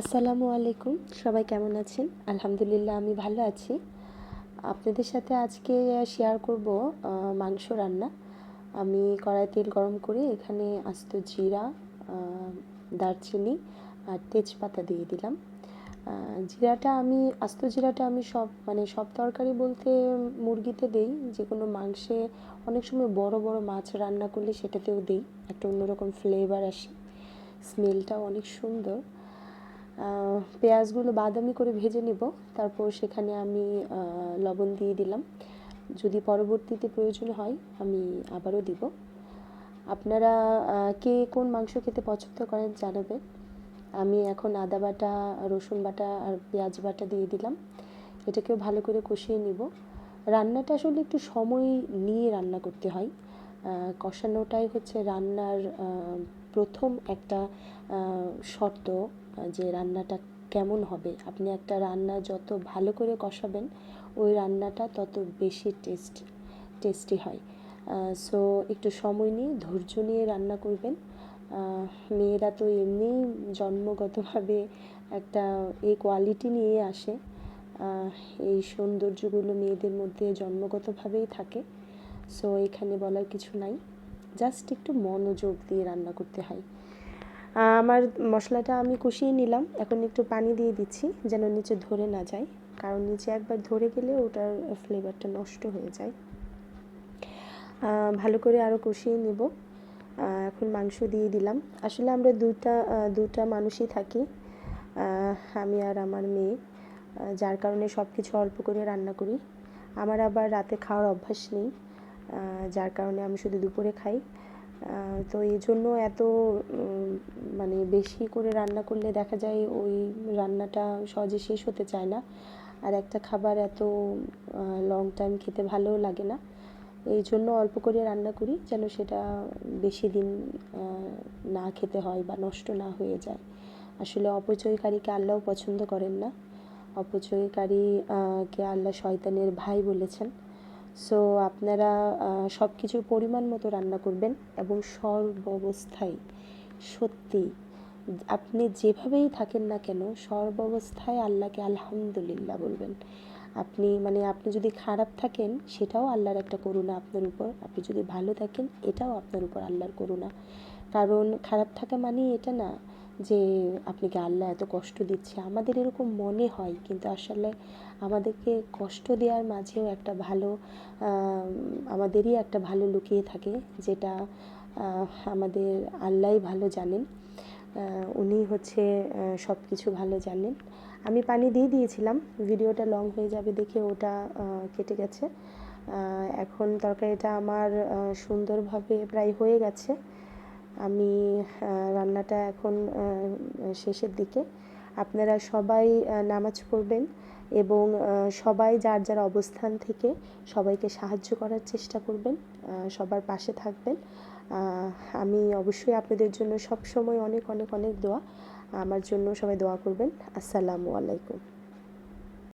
আসসালামু আলাইকুম। সবাই কেমন আছেন? আলহামদুলিল্লাহ, আমি ভালো আছি। আপনাদের সাথে আজকে শেয়ার করব মাংস রান্না। আমি কড়াই তেল গরম করে এখানে আস্ত জিরা দারচিনি আর তেজপাতা দিয়ে দিলাম। জিরাটা আমি, আস্ত জিরাটা আমি সব মানে সব তরকারি বলতে মুরগিতে দেই। যে কোনো মাংসে অনেক সময় বড় বড় মাছ রান্না করলে সেটাতেও দেই। একটা অন্যরকম ফ্লেভার আসে। স্মেলটাও অনেক সুন্দর। পেঁয়াজগুলো বাদামি করে ভেজে নেব। তারপর সেখানে আমি লবণ দিয়ে দিলাম। যদি পরবর্তীতে প্রয়োজন হয়, আমি আবারও দিব। আপনারা কে কোন মাংস খেতে পছন্দ করেন জানাবেন। আমি এখন আদা বাটা, রসুন বাটা আর পেঁয়াজ বাটা দিয়ে দিলাম। এটাকেও ভালো করে কষিয়ে নিব। রান্নাটা আসলে একটু সময় নিয়ে রান্না করতে হয়। কষানোটাই হচ্ছে রান্নার প্রথম একটা শর্ত। যে রান্নাটা কেমন হবে। আপনি একটা রান্না যত ভালো করে কষাবেন, ওই রান্নাটা তত বেশি টেস্ট, টেস্টি হয়। সো একটু সময় নিয়ে ধৈর্য নিয়ে রান্না করবেন। মেয়েরা তো এমনিই জন্মগতভাবে একটা এই কোয়ালিটি নিয়ে আসে। এই সৌন্দর্যগুলো মেয়েদের মধ্যে জন্মগতভাবেই থাকে। সো এখানে বলার কিছু নাই। জাস্ট একটু মনোযোগ দিয়ে রান্না করতে হয়। আমার মশলাটা আমি কষিয়ে নিলাম। এখন একটু পানি দিয়ে দিচ্ছি যেন নিচে ধরে না যায়। কারণ নিচে একবার ধরে গেলে ওটার ফ্লেভারটা নষ্ট হয়ে যায়। ভালো করে আরও কষিয়ে নেব। এখন মাংস দিয়ে দিলাম। আসলে আমরা দুটা দুটা মানুষই থাকি। আমি আর আমার মেয়ে। যার কারণে সব কিছু অল্প করে রান্না করি। আমার আবার রাতে খাওয়ার অভ্যাস নেই। যার কারণে আমি শুধু দুপুরে খাই। তো এই জন্য এত মানে বেশি করে রান্না করলে দেখা যায় ওই রান্নাটা সহজে শেষ হতে চায় না। আর একটা খাবার এত লং টাইম খেতে ভালোও লাগে না। এই জন্য অল্প করে রান্না করি যেন সেটা বেশি দিন না খেতে হয় বা নষ্ট না হয়ে যায়। আসলে অপচয়কারীকে আল্লাহ পছন্দ করেন না। অপচয়কারী কে আল্লাহ শয়তানের ভাই বলেছেন। সো আপনারা সব কিছুর পরিমাণ মতো রান্না করবেন এবং সর্বাবস্থায়, সত্যি, আপনি যেভাবেই থাকেন না কেন, সর্বাবস্থায় আল্লাহকে আলহামদুলিল্লাহ বলবেন। আপনি মানে আপনি যদি খারাপ থাকেন, সেটাও আল্লাহর একটা করুণা আপনার উপর। আপনি যদি ভালো থাকেন, এটাও আপনার উপর আল্লাহর করুণা। কারণ, খারাপ থাকা মানে এটা না যে আপনাকে আল্লাহ এত কষ্ট দিচ্ছে, আমাদের এরকম মনে হয়। কিন্তু আসলে আমাদেরকে কষ্ট দেওয়ার মাঝেও একটা ভালো আমাদেরই একটা ভালো লুকিয়ে থাকে, যেটা আমাদের আল্লাহই ভালো জানেন। উনি হচ্ছে সব কিছু ভালো জানেন। আমি পানি দিয়ে দিয়েছিলাম, ভিডিওটা লং হয়ে যাবে দেখে ওটা কেটে গেছে। এখন তরকারিটা আমার সুন্দরভাবে প্রায় হয়ে গেছে। আমি রান্নাটা এখন শেষের দিকে। আপনারা সবাই নামাজ পড়বেন এবং সবাই যার যার অবস্থান থেকে সবাইকে সাহায্য করার চেষ্টা করবেন সবার পাশে থাকবেন। আমি অবশ্যই আপনাদের জন্য সব সময় অনেক অনেক অনেক দোয়া। আমার জন্য সবাই দোয়া করবেন। আসসালামু আলাইকুম।